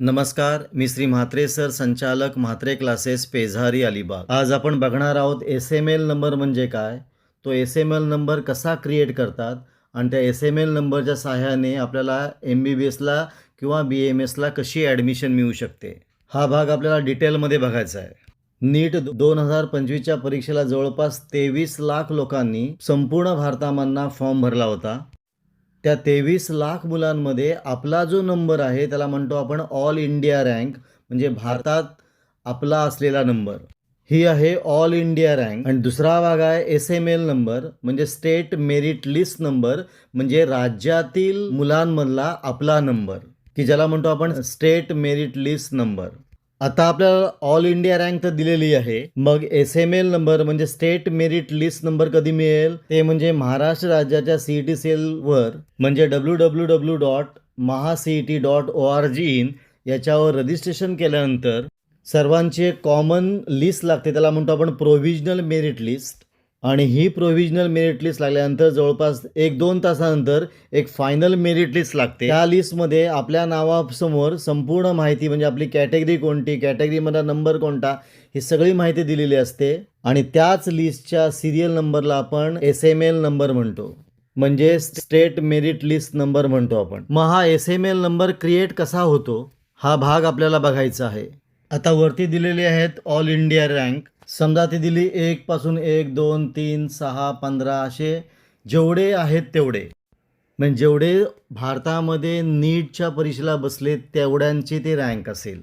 नमस्कार मी श्री म्हात्रे सर संचालक म्हात्रे क्लासेस पेझारी अलिबाग. आज आपण बघणार आहोत एस एम एल नंबर म्हणजे काय? तो एस एम एल नंबर कसा क्रिएट करतात? आणि त्या एस एम एल नंबरच्या सहाय्याने आपल्याला एम बी बी एसला किंवा बी एम एसला कशी ॲडमिशन मिळू शकते? हा भाग आपल्याला डिटेलमध्ये बघायचा आहे. नीट दोन हजार पंचवीसच्या परीक्षेला जवळपास तेवीस लाख लोकांनी संपूर्ण भारतामांना फॉर्म भरला होता. त्या तेवीस लाख मुलांमध्ये आपला जो नंबर आहे त्याला म्हणतो आपण ऑल इंडिया रँक म्हणजे भारतात आपला असलेला नंबर. ही आहे ऑल इंडिया रँक. आणि दुसरा भाग आहे एस एम एल नंबर म्हणजे स्टेट मेरिट लिस्ट नंबर म्हणजे राज्यातील मुलांमधला आपला नंबर की ज्याला म्हणतो आपण स्टेट मेरिट लिस्ट नंबर. आता आपल्याला ऑल इंडिया रँक तर दिलेली आहे. मग एस एम एल नंबर म्हणजे स्टेट मेरिट लिस्ट नंबर कधी मिळेल? ते म्हणजे महाराष्ट्र राज्याच्या सी ई टी सेलवर म्हणजे W W W dot Maha C E T dot O R G in याच्यावर रजिस्ट्रेशन केल्यानंतर सर्वांची एक कॉमन लिस्ट लागते. त्याला म्हणतो आपण प्रोव्हिजनल मेरिट लिस्ट आणि ही प्रोव्हिजनल मेरिट लिस्ट लागल्यानंतर जवळपास एक दोन तासानंतर एक फायनल मेरिट लिस्ट लागते. त्या लिस्टमध्ये आपल्या नावासमोर संपूर्ण माहिती म्हणजे आपली कॅटेगरी कोणती कॅटेगरीमधला नंबर कोणता ही सगळी माहिती दिलेली असते. आणि त्याच लिस्टच्या सिरियल नंबरला आपण एस एम एल नंबर म्हणतो. म्हणजे स्टेट मेरिट लिस्ट नंबर म्हणतो आपण. मग हा S M L number create कसा होतो? हा भाग आपल्याला बघायचा आहे. आता वरती दिलेले आहेत ऑल इंडिया रँक समजा ती दिली एकपासून एक दोन तीन सहा पंधरा असे जेवढे आहेत तेवढे. म्हणजे जेवढे भारतामध्ये नीटच्या परीक्षेला बसले तेवढ्यांची ते रँक असेल.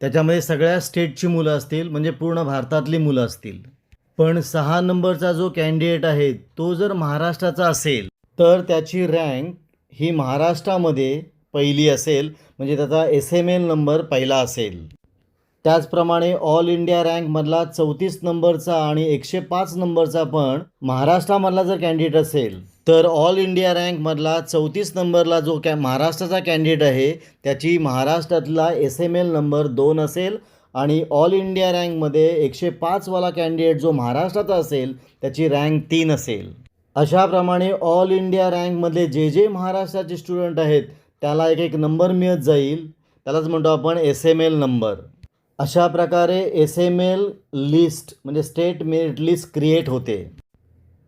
त्याच्यामध्ये सगळ्या स्टेटची मुलं असतील म्हणजे पूर्ण भारतातली मुलं असतील. पण सहा नंबरचा जो कॅन्डिडेट आहे तो जर महाराष्ट्राचा असेल तर त्याची रँक ही महाराष्ट्रामध्ये पहिली असेल म्हणजे त्याचा एस एम एल नंबर पहिला असेल. त्याचप्रमाणे ऑल इंडिया रँकमधला चौतीस नंबरचा आणि एकशे पाच नंबरचा पण महाराष्ट्रामधला जर कॅन्डिडेट असेल तर ऑल इंडिया रँकमधला चौतीस नंबरला जो कॅ महाराष्ट्राचा कॅन्डिडेट आहे त्याची महाराष्ट्रातला एस एम एल नंबर दोन असेल आणि ऑल इंडिया रँकमध्ये एकशे पाचवाला कॅन्डिडेट जो महाराष्ट्राचा असेल त्याची रँक तीन असेल. अशाप्रमाणे ऑल इंडिया रँकमधले जे जे महाराष्ट्राचे स्टुडंट आहेत त्याला एक एक नंबर मिळत जाईल. त्यालाच म्हणतो आपण एस एम एल नंबर. अशा प्रकारे एस एम एल लिस्ट म्हणजे स्टेट मेरिट लिस्ट क्रिएट होते.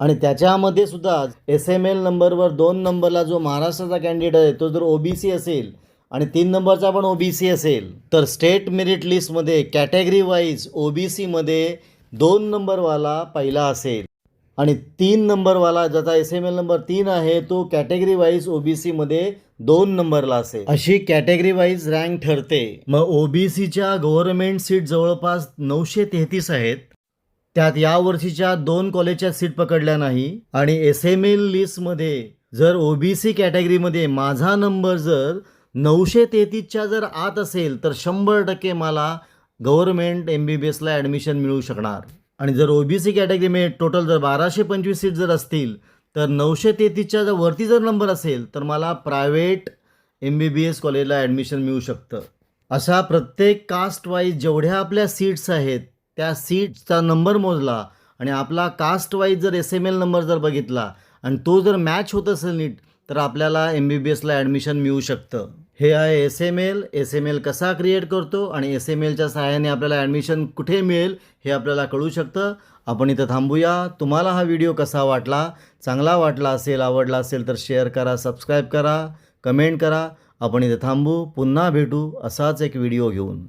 आणि त्याच्यामध्ये सुद्धा एस एम एल नंबरवर दोन नंबरला जो महाराष्ट्राचा कॅन्डिडेट आहे तो जर ओ बी सी असेल आणि तीन नंबरचा पण ओ बी सी असेल तर स्टेट मेरिट लिस्टमध्ये कॅटेगरी वाईज ओ बी सीमध्ये दोन नंबरवाला पहिला असेल. आणि तीन नंबरवाला ज्याचा एस एम एल नंबर तीन आहे तो कॅटेगरी वाईज ओ बी सीमध्ये दोन नंबरला असेल. अशी कॅटेगरी वाईज रँक ठरते. मग ओ बी सीच्या गव्हर्नमेंट सीट जवळपास नऊशे तेहतीस आहेत. त्यात या वर्षीच्या दोन कॉलेजच्या सीट पकडल्या नाही. आणि एस एम एल लिस्टमध्ये जर ओ बी सी कॅटेगरीमध्ये माझा नंबर जर नऊशे तेहतीसच्या जर आत असेल तर शंभर टक्के मला गव्हर्नमेंट एम बी बी एसला ॲडमिशन मिळू शकणार. आणि जर ओ बी सी कॅटेगरीमध्ये टोटल जर बाराशे पंचवीस सीट जर असतील तर नऊशे तेहतीसच्या जर वरती जर नंबर असेल तर मला private M B B S कॉलेजला ॲडमिशन मिळू शकतं. अशा प्रत्येक कास्ट वाईज जेवढ्या आपल्या सीट्स आहेत त्या सीट्सचा नंबर मोजला आणि आपला कास्ट वाईज जर एस एम एल नंबर जर बघितला आणि तो जर मॅच होत असेल नीट तर आपल्याला एम बी बी एसला ॲडमिशन मिळू शकतं. हे आहे S M L S M L कसा क्रिएट करतो आणि एस एम एलच्या सहाय्याने आपल्याला ॲडमिशन कुठे मिळेल हे आपल्याला कळू शकतं. आपण इथं थांबूया. तुम्हाला हा व्हिडिओ कसा वाटला चांगला वाटला असेल आवडला असेल तर शेअर करा सबस्क्राईब करा कमेंट करा. आपण इथं थांबू पुन्हा भेटू असाच एक व्हिडिओ घेऊन.